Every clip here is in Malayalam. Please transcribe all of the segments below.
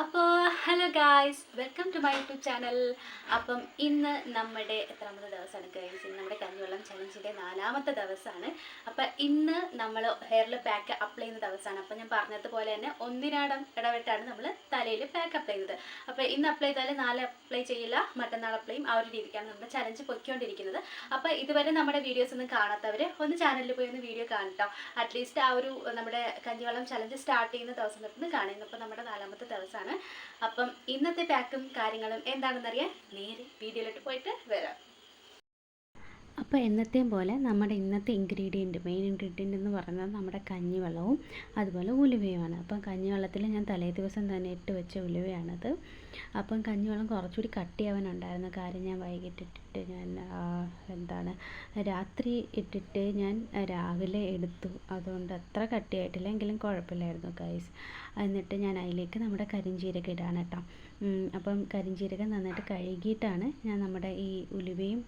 അപ്പോൾ hello guys welcome to my YouTube channel അപ്പം ഇന്ന് നമ്മുടെ എത്രാമത്തെ ദിവസമാണ് ഗൈസ് ഇന്ന് നമ്മുടെ കഞ്ഞിവെള്ളം ചലഞ്ചിന്റെ നാലാമത്തെ ദിവസമാണ്. അപ്പം ഇന്ന് നമ്മൾ ഹെയറിൽ പാക്ക് അപ്ലൈ ചെയ്യുന്ന ദിവസമാണ്. അപ്പം ഞാൻ പറഞ്ഞതുപോലെ തന്നെ ഒന്നിനാടം ഇടവിട്ടാണ് നമ്മൾ തലയിൽ പാക്ക് അപ്ലൈ ചെയ്യുന്നത്. അപ്പം ഇന്ന് അപ്ലൈ ചെയ്താൽ നാളെ അപ്ലൈ ചെയ്യില്ല മറ്റന്നാൾ അപ്ലൈ ചെയ്യും. ആ ഒരു രീതിക്കാണ് നമ്മുടെ ചലഞ്ച് പൊയ്ക്കൊണ്ടിരിക്കുന്നത്. അപ്പം ഇതുവരെ നമ്മുടെ വീഡിയോസ് ഒന്നും കാണാത്തവർ ഒന്ന് ചാനലിൽ പോയി ഒന്ന് വീഡിയോ കാണട്ടോ. അറ്റ്ലീസ്റ്റ് ആ ഒരു നമ്മുടെ കഞ്ഞിവെള്ളം ചലഞ്ച് സ്റ്റാർട്ട് ചെയ്യുന്ന ദിവസം തൊട്ട് കാണുന്നു അപ്പം നമ്മുടെ നാലാമത്തെ ദിവസമാണ്. അപ്പം ഇന്നത്തെ പാക്കും കാര്യങ്ങളും എന്താണെന്നറിയാൻ നേരെ വീഡിയോയിലോട്ട് പോയിട്ട് വരാം. അപ്പോൾ എന്നത്തെയും പോലെ നമ്മുടെ ഇന്നത്തെ ഇൻഗ്രീഡിയന്റ് മെയിൻ ഇൻഗ്രീഡിയന്റ് എന്ന് പറയുന്നത് നമ്മുടെ കഞ്ഞിവെള്ളവും അതുപോലെ ഉലുവയുമാണ്. അപ്പം കഞ്ഞിവെള്ളത്തിൽ ഞാൻ തലേ ദിവസം തന്നെ ഇട്ട് വെച്ച ഉലുവയാണത്. അപ്പം കഞ്ഞിവെള്ളം കുറച്ചുകൂടി കട്ടിയാവാനുണ്ടായിരുന്നു കാര്യം ഞാൻ വൈകിട്ട് ഇട്ടിട്ട് ഞാൻ എന്താണ് രാത്രി ഇട്ടിട്ട് ഞാൻ രാവിലെ എടുത്തു. അതുകൊണ്ട് അത്ര കട്ടിയായിട്ടില്ല. എങ്കിലും കുഴപ്പമില്ലായിരുന്നു ഗൈസ് എന്നിട്ട് ഞാൻ അതിലേക്ക് നമ്മുടെ കരിഞ്ചീരക ഇടാണ് കേട്ടോ. അപ്പം കരിഞ്ചീരകം നന്നായിട്ട് കഴുകിയിട്ടാണ് ഞാൻ നമ്മുടെ ഈ ഉലുവയും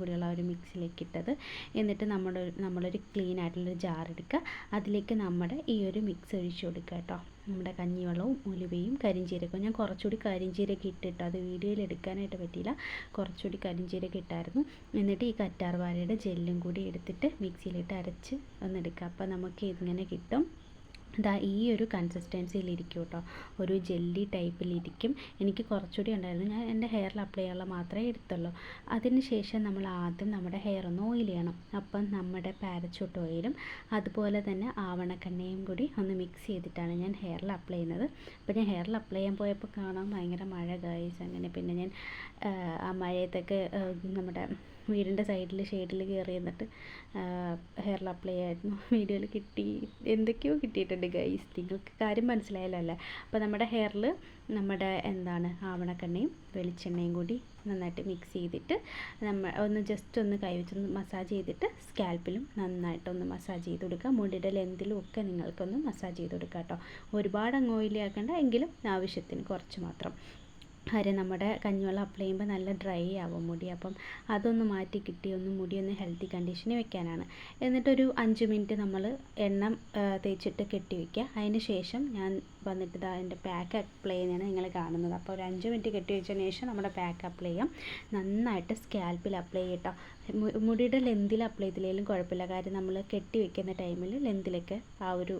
കൂടിയുള്ള ആ ഒരു മിക്സിലേക്ക് ഇട്ടത്. എന്നിട്ട് നമ്മുടെ നമ്മളൊരു ക്ലീൻ ആയിട്ടുള്ളൊരു ജാർ എടുക്കുക. അതിലേക്ക് നമ്മുടെ ഈ ഒരു മിക്സ് ഒഴിച്ചു കൊടുക്കുക കേട്ടോ. നമ്മുടെ കഞ്ഞിവെള്ളവും ഉലുവയും കരിഞ്ചീരകവും. ഞാൻ കുറച്ചുകൂടി കരിഞ്ചീരകം ഇട്ടിട്ട് അത് വീഡിയോയിൽ എടുക്കാനായിട്ട് പറ്റിയില്ല. കുറച്ചുകൂടി കരിഞ്ചീരകം ഇട്ടായിരുന്നു. എന്നിട്ട് ഈ കറ്റാർവാഴയുടെ ജെല്ലും കൂടി എടുത്തിട്ട് മിക്സിയിലിട്ട് അരച്ച് ഒന്നെടുക്കുക അപ്പോൾ നമുക്ക് ഇങ്ങനെ കിട്ടും. ദാ ഈ ഒരു കൺസിസ്റ്റൻസിയിലിരിക്കും കേട്ടോ ഒരു ജെല്ലി ടൈപ്പിലിരിക്കും എനിക്ക് കുറച്ചുകൂടി ഉണ്ടായിരുന്നു. ഞാൻ എന്റെ ഹെയറിൽ അപ്ലൈ ചെയ്യാനുള്ള മാത്രമേ എടുത്തുള്ളൂ. അതിന് ശേഷം നമ്മൾ ആദ്യം നമ്മുടെ ഹെയർ ഒന്ന് ഓയിൽ ചെയ്യണം. അപ്പം നമ്മുടെ പാരച്ചൂട്ട് ഓയിലും അതുപോലെ തന്നെ ആവണക്കെണ്ണയും കൂടി ഒന്ന് മിക്സ് ചെയ്തിട്ടാണ് ഞാൻ ഹെയറിൽ അപ്ലൈ ചെയ്യുന്നത്. അപ്പോൾ ഞാൻ ഹെയറിൽ അപ്ലൈ ചെയ്യാൻ പോയപ്പോൾ കാണാൻ ഭയങ്കര മഴ ഗായ്സ് അങ്ങനെ പിന്നെ ഞാൻ ആ മഴയത്തൊക്കെ നമ്മുടെ വീടിന്റെ സൈഡിൽ ഷെയ്ഡിൽ കയറി എന്നിട്ട് ഹെയറിൽ അപ്ലൈ ആയിരുന്നു. വീഡിയോയിൽ കിട്ടി. എന്തൊക്കെയോ കിട്ടിയിട്ടുണ്ട് ഗൈസ് നിങ്ങൾക്ക് കാര്യം മനസ്സിലായാലല്ല അപ്പോൾ നമ്മുടെ ഹെയറിൽ നമ്മുടെ എന്താണ് ആവണക്കെണ്ണയും വെളിച്ചെണ്ണയും കൂടി നന്നായിട്ട് മിക്സ് ചെയ്തിട്ട് നമ്മൾ ഒന്ന് ജസ്റ്റ് ഒന്ന് കൈവച്ചൊന്ന് മസാജ് ചെയ്തിട്ട് സ്കാൽപ്പിലും നന്നായിട്ടൊന്ന് മസാജ് ചെയ്ത് കൊടുക്കുക. മുടിയുടെ ലെന്തിലും ഒക്കെ നിങ്ങൾക്കൊന്ന് മസാജ് ചെയ്ത് കൊടുക്കുക കേട്ടോ. ഒരുപാട് അങ്ങ് ഓയിലി ആക്കേണ്ട എങ്കിലും ആവശ്യത്തിന് കുറച്ച് മാത്രം. കാര്യം നമ്മുടെ കഞ്ഞിവെള്ളം അപ്ലൈ ചെയ്യുമ്പോൾ നല്ല ഡ്രൈ ആവും മുടി. അപ്പം അതൊന്ന് മാറ്റി കിട്ടി ഒന്ന് മുടി ഒന്ന് ഹെൽത്തി കണ്ടീഷനിൽ വെക്കാനാണ്. എന്നിട്ടൊരു അഞ്ച് മിനിറ്റ് നമ്മൾ എണ്ണ തേച്ചിട്ട് കെട്ടി വയ്ക്കുക അതിന് ശേഷം ഞാൻ വന്നിട്ട് ഇതാ അതിന്റെ പാക്ക് അപ്ലൈ ചെയ്യുന്നതാണ് നിങ്ങൾ കാണുന്നത്. അപ്പോൾ ഒരു അഞ്ച് മിനിറ്റ് കെട്ടി വെച്ചതിന് ശേഷം നമ്മുടെ പാക്ക് അപ്ലൈ ചെയ്യാം. നന്നായിട്ട് സ്കാൽപ്പിൽ അപ്ലൈ ചെയ്യട്ടോ. മുടിയുടെ ലെന്തിൽ അപ്ലൈ ചെയ്തില്ലെങ്കിലും കുഴപ്പമില്ല. കാര്യം നമ്മൾ കെട്ടി വെക്കുന്ന ടൈമിൽ ലെന്തിലൊക്കെ ആ ഒരു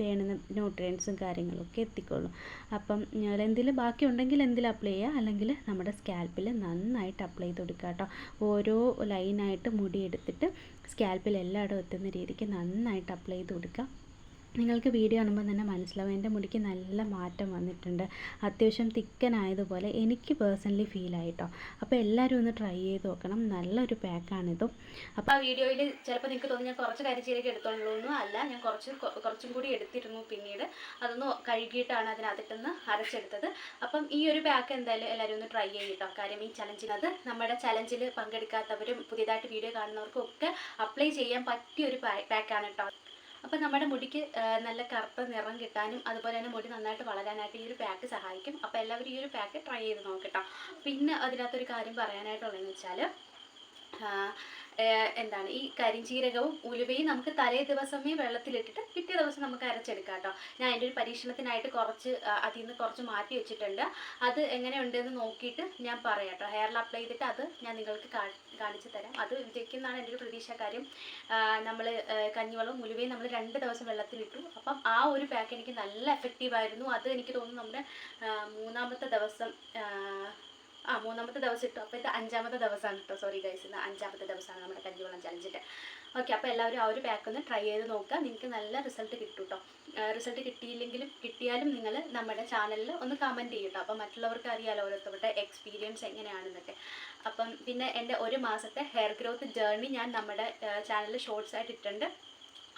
വേണുന്ന ന്യൂട്രിയൻസും കാര്യങ്ങളൊക്കെ എത്തിക്കൊള്ളും. അപ്പം ലെന്തിൽ ബാക്കി ഉണ്ടെങ്കിൽ ലെന്തിൽ അപ്ലൈ ചെയ്യുക. അല്ലെങ്കിൽ നമ്മുടെ സ്കാൽപ്പിൽ നന്നായിട്ട് അപ്ലൈ ചെയ്ത് കൊടുക്കുക കേട്ടോ. ഓരോ ലൈനായിട്ട് മുടി എടുത്തിട്ട് സ്കാൽപ്പിൽ എല്ലായിടും എത്തുന്ന രീതിക്ക് നന്നായിട്ട് അപ്ലൈ ചെയ്ത് കൊടുക്കുക. നിങ്ങൾക്ക് വീഡിയോ കാണുമ്പോൾ തന്നെ മനസ്സിലാവും. എന്റെ മുടിക്ക് നല്ല മാറ്റം വന്നിട്ടുണ്ട്. അത്യാവശ്യം തിക്കനായതുപോലെ എനിക്ക് പേഴ്സണലി ഫീൽ ആയിട്ടോ. അപ്പോൾ എല്ലാവരും ഒന്ന് ട്രൈ ചെയ്ത് നോക്കണം. നല്ലൊരു പാക്കാണിതും അപ്പോൾ ആ വീഡിയോയിൽ ചിലപ്പോൾ നിങ്ങൾക്ക് തോന്നി ഞാൻ കുറച്ച് കരിച്ചീരൊക്കെ എടുത്തോളൂ ഒന്നും അല്ല ഞാൻ കുറച്ച് കുറച്ചും കൂടി എടുത്തിരുന്നു പിന്നീട്. അതൊന്ന് കഴുകിയിട്ടാണ് അതിനകത്തിട്ടൊന്ന് അരച്ചെടുത്തത്. അപ്പം ഈ ഒരു പാക്ക് എന്തായാലും എല്ലാവരും ഒന്ന് ട്രൈ ചെയ്യട്ടോ. കാര്യം ഈ ചലഞ്ചിനത് നമ്മുടെ ചലഞ്ചിൽ പങ്കെടുക്കാത്തവരും പുതിയതായിട്ട് വീഡിയോ കാണുന്നവർക്കും ഒക്കെ അപ്ലൈ ചെയ്യാൻ പറ്റിയ ഒരു പാക്കാണ് കേട്ടോ അപ്പം നമ്മുടെ മുടിക്ക് നല്ല കറുപ്പ് നിറം കിട്ടാനും അതുപോലെ തന്നെ മുടി നന്നായിട്ട് വളരാനായിട്ട് ഈ ഒരു പാക്ക് സഹായിക്കും. അപ്പോൾ എല്ലാവരും ഈ ഒരു പാക്ക് ട്രൈ ചെയ്ത് നോക്കട്ടോ പിന്നെ അതിനകത്തൊരു കാര്യം പറയാനായിട്ടുള്ളതെന്ന് വെച്ചാൽ എന്താണ് ഈ കരിഞ്ചീരകവും ഉലുവയും നമുക്ക് തലേ ദിവസമേ വെള്ളത്തിലിട്ടിട്ട് പിറ്റേ ദിവസം നമുക്ക് അരച്ചെടുക്കാം കേട്ടോ. ഞാൻ അതിന്റെ ഒരു പരീക്ഷണത്തിനായിട്ട് കുറച്ച് അതിൽ നിന്ന് കുറച്ച് മാറ്റി വെച്ചിട്ടുണ്ട്. അത് എങ്ങനെ ഉണ്ടെന്ന് നോക്കിയിട്ട് ഞാൻ പറയാം കേട്ടോ. ഹെയറിൽ അപ്ലൈ ചെയ്തിട്ട് അത് ഞാൻ നിങ്ങൾക്ക് കാണിച്ചു തരാം. അത് വിജയിക്കുന്നതാണ് എന്റെ ഒരു പ്രതീക്ഷ കാര്യം. നമ്മൾ കഞ്ഞിവെള്ളവും ഉലുവയും നമ്മൾ രണ്ട് ദിവസം വെള്ളത്തിലിട്ടു. അപ്പം ആ ഒരു പാക്ക് എനിക്ക് നല്ല എഫക്റ്റീവായിരുന്നു അത് എനിക്ക് തോന്നുന്നു നമ്മുടെ മൂന്നാമത്തെ ദിവസം ആ, മൂന്നാമത്തെ ദിവസം ഇട്ടു. അപ്പോൾ ഇത് അഞ്ചാമത്തെ ദിവസമാണ് കേട്ടോ സോറി ഗൈസ് ഇന്ന് അഞ്ചാമത്തെ ദിവസമാണ് നമ്മുടെ കഞ്ഞിവെള്ളം ചലഞ്ചിന്റെ ഓക്കെ അപ്പോൾ എല്ലാവരും ആ ഒരു പാക്ക് ഒന്ന് ട്രൈ ചെയ്ത് നോക്കുക. നിങ്ങൾക്ക് നല്ല റിസൾട്ട് കിട്ടും കേട്ടോ റിസൾട്ട് കിട്ടിയില്ലെങ്കിലും കിട്ടിയാലും നിങ്ങൾ നമ്മുടെ ചാനലിൽ ഒന്ന് കമന്റ് ചെയ്യും കേട്ടോ അപ്പോൾ മറ്റുള്ളവർക്ക് അറിയാലോ ഓരോരുത്തരുടെ എക്സ്പീരിയൻസ് എങ്ങനെയാണെന്നൊക്കെ. അപ്പം പിന്നെ എന്റെ ഒരു മാസത്തെ ഹെയർ ഗ്രോത്ത് ജേർണി ഞാൻ നമ്മുടെ ചാനലിൽ ഷോർട്സ് ആയിട്ട് ഇട്ടിട്ടുണ്ട്.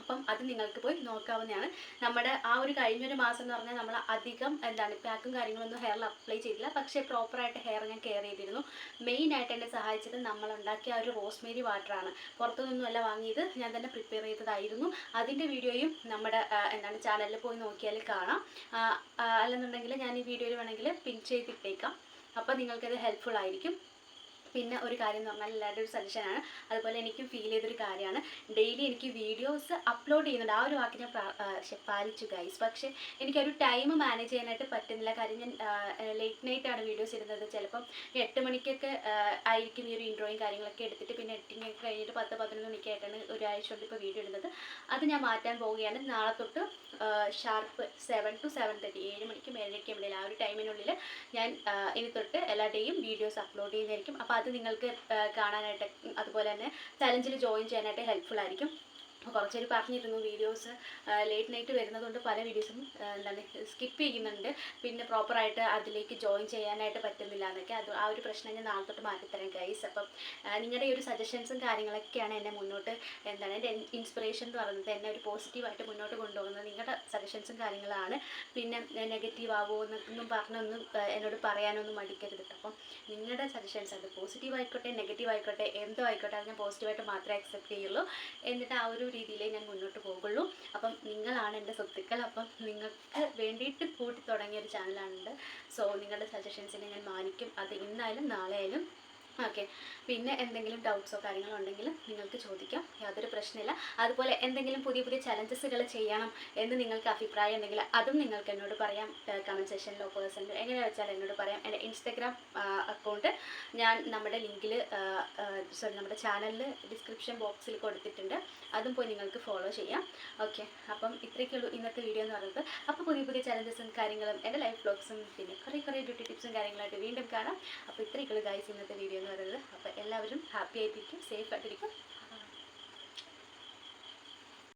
അപ്പം അത് നിങ്ങൾക്ക് പോയി നോക്കാവുന്നതാണ്. നമ്മുടെ ആ ഒരു കഴിഞ്ഞൊരു മാസം എന്ന് പറഞ്ഞാൽ നമ്മൾ അധികം എന്താണ് പാക്കും കാര്യങ്ങളൊന്നും ഹെയറിൽ അപ്ലൈ ചെയ്തില്ല. പക്ഷേ പ്രോപ്പറായിട്ട് ഹെയർ ഞാൻ കെയർ ചെയ്തിരുന്നു. മെയിൻ ആയിട്ട് എന്നെ സഹായിച്ചത് നമ്മൾ ഉണ്ടാക്കിയ ആ ഒരു റോസ്മേരി വാട്ടറാണ് പുറത്തുനിന്നൊന്നുമല്ല വാങ്ങിയത്. ഞാൻ തന്നെ പ്രിപ്പയർ ചെയ്തതായിരുന്നു. അതിന്റെ വീഡിയോയും നമ്മുടെ എന്താണ് ചാനലിൽ പോയി നോക്കിയാൽ കാണാം. അല്ലെന്നുണ്ടെങ്കിൽ ഞാൻ ഈ വീഡിയോയിൽ വേണമെങ്കിൽ പിൻ ചെയ്തിട്ടേക്കാം. അപ്പോൾ നിങ്ങൾക്കത് ഹെൽപ്ഫുൾ ആയിരിക്കും. പിന്നെ ഒരു കാര്യം എന്ന് പറഞ്ഞാൽ എല്ലാവരുടെ ഒരു സജഷനാണ് അതുപോലെ എനിക്കും ഫീൽ ചെയ്തൊരു കാര്യമാണ്. ഡെയിലി എനിക്ക് വീഡിയോസ് അപ്ലോഡ് ചെയ്യുന്നുണ്ട്. ആ ഒരു വാക്ക് ഞാൻ പ്രാ- ആ, ശ്ശെ, പാലിച്ചു ഗൈസ് പക്ഷേ എനിക്കൊരു ടൈം മാനേജ് ചെയ്യാനായിട്ട് പറ്റുന്നില്ല. കാര്യം ഞാൻ ലേറ്റ് നൈറ്റ് ആണ് വീഡിയോസ് ഇടുന്നത്. ചിലപ്പം എട്ട് മണിക്കൊക്കെ ആയിരിക്കും ഈ ഒരു ഇൻട്രോയും കാര്യങ്ങളൊക്കെ എടുത്തിട്ട് പിന്നെ എഡിറ്റിംഗ് ഒക്കെ കഴിഞ്ഞിട്ട് പത്ത് പതിനൊന്ന് മണിക്കായിട്ടാണ് ഒരാഴ്ച കൊണ്ട് ഇപ്പോൾ വീഡിയോ ഇടുന്നത്. അത് ഞാൻ മാറ്റാൻ പോവുകയാണ്. നാളെ തൊട്ട് sharp seven to seven thirty ഏഴ് മണിക്കും ഏഴരയ്ക്കും ഇടയിൽ ആ ഒരു ടൈമിനുള്ളിൽ ഞാൻ ഇനി തൊട്ട് എല്ലാ ഡേയും വീഡിയോസ് അപ്ലോഡ് ചെയ്യുന്നതായിരിക്കും. അപ്പോൾ അത് നിങ്ങൾക്ക് കാണാനായിട്ട് അതുപോലെ തന്നെ ചലഞ്ചിൽ ജോയിൻ ചെയ്യാനായിട്ട് ഹെൽപ്ഫുൾ ആയിരിക്കും. കുറച്ച് പേര് പറഞ്ഞിരുന്നു വീഡിയോസ് ലേറ്റ് നൈറ്റ് വരുന്നതുകൊണ്ട് പല വീഡിയോസും എന്താണ് സ്കിപ്പ് ചെയ്യുന്നുണ്ട്. പിന്നെ പ്രോപ്പറായിട്ട് അതിലേക്ക് ജോയിൻ ചെയ്യാനായിട്ട് പറ്റുന്നില്ല എന്നൊക്കെ. അത് ആ ഒരു പ്രശ്നം ഞാൻ നാളെ തൊട്ട് മാറ്റിത്തരാം ഗൈസ് അപ്പം നിങ്ങളുടെ ഈ ഒരു സജഷൻസും കാര്യങ്ങളൊക്കെയാണ് എന്നെ മുന്നോട്ട് എന്താണ് എന്റെ ഇൻസ്പിറേഷൻ എന്ന് പറയുന്നത് എന്നെ ഒരു പോസിറ്റീവായിട്ട് മുന്നോട്ട് കൊണ്ടുപോകുന്നത് നിങ്ങളുടെ സജഷൻസും കാര്യങ്ങളാണ്. പിന്നെ നെഗറ്റീവ് ആവുമോ എന്നൊന്നും പറഞ്ഞൊന്നും എന്നോട് പറയാനൊന്നും മടിക്കരുത് അപ്പം നിങ്ങളുടെ സജഷൻസ് അത് പോസിറ്റീവ് ആയിക്കോട്ടെ നെഗറ്റീവ് ആയിക്കോട്ടെ എന്തോ ആയിക്കോട്ടെ അത് ഞാൻ പോസിറ്റീവായിട്ട് മാത്രമേ അക്സെപ്റ്റ് ചെയ്യുള്ളൂ. എന്നിട്ട് ആ ഒരു രീതിയിലേ ഞാൻ മുന്നോട്ട് പോകുള്ളൂ. അപ്പം നിങ്ങളാണ് എന്റെ സ്വത്തുക്കൾ. അപ്പം നിങ്ങൾക്ക് വേണ്ടിയിട്ട് കൂട്ടി തുടങ്ങിയ ഒരു ചാനലാണുണ്ട് സോ നിങ്ങളുടെ സജഷൻസിനെ ഞാൻ മാനിക്കും. അത് ഇന്നായാലും നാളെ ആയാലും ഓക്കെ പിന്നെ എന്തെങ്കിലും ഡൗട്ട്സോ കാര്യങ്ങളോ ഉണ്ടെങ്കിൽ നിങ്ങൾക്ക് ചോദിക്കാം. യാതൊരു പ്രശ്നമില്ല. അതുപോലെ എന്തെങ്കിലും പുതിയ പുതിയ ചലഞ്ചസുകൾ ചെയ്യണം എന്ന് നിങ്ങൾക്ക് അഭിപ്രായം ഉണ്ടെങ്കിൽ അതും നിങ്ങൾക്ക് എന്നോട് പറയാം. കമന്റ് സെക്ഷനിലോ പേഴ്സണിലോ എങ്ങനെ വെച്ചാൽ എന്നോട് പറയാം. എന്റെ ഇൻസ്റ്റഗ്രാം അക്കൗണ്ട് ഞാൻ നമ്മുടെ ലിങ്കിൽ സോറി നമ്മുടെ ചാനലിൽ ഡിസ്ക്രിപ്ഷൻ ബോക്സിൽ കൊടുത്തിട്ടുണ്ട്. അതും പോയി നിങ്ങൾക്ക് ഫോളോ ചെയ്യാം. ഓക്കെ അപ്പം ഇത്രയൊക്കെയുള്ളൂ ഇന്നത്തെ വീഡിയോ എന്ന് പറയുന്നത്. അപ്പോൾ പുതിയ പുതിയ ചലഞ്ചസും കാര്യങ്ങളും എന്റെ ലൈഫ് ബ്ലോഗ്സും പിന്നെ കുറേ കുറേ ബ്യൂട്ടി ടിപ്സും കാര്യങ്ങളായിട്ട് വീണ്ടും കാണാം. അപ്പോൾ ഇത്രയൊക്കെയുള്ളൂ ഗൈസ് ഇന്നത്തെ വീഡിയോ പറയുന്നത് അപ്പോൾ എല്ലാവരും ഹാപ്പി ആയിട്ടിരിക്കും സേഫ് ആയിട്ടിരിക്കും.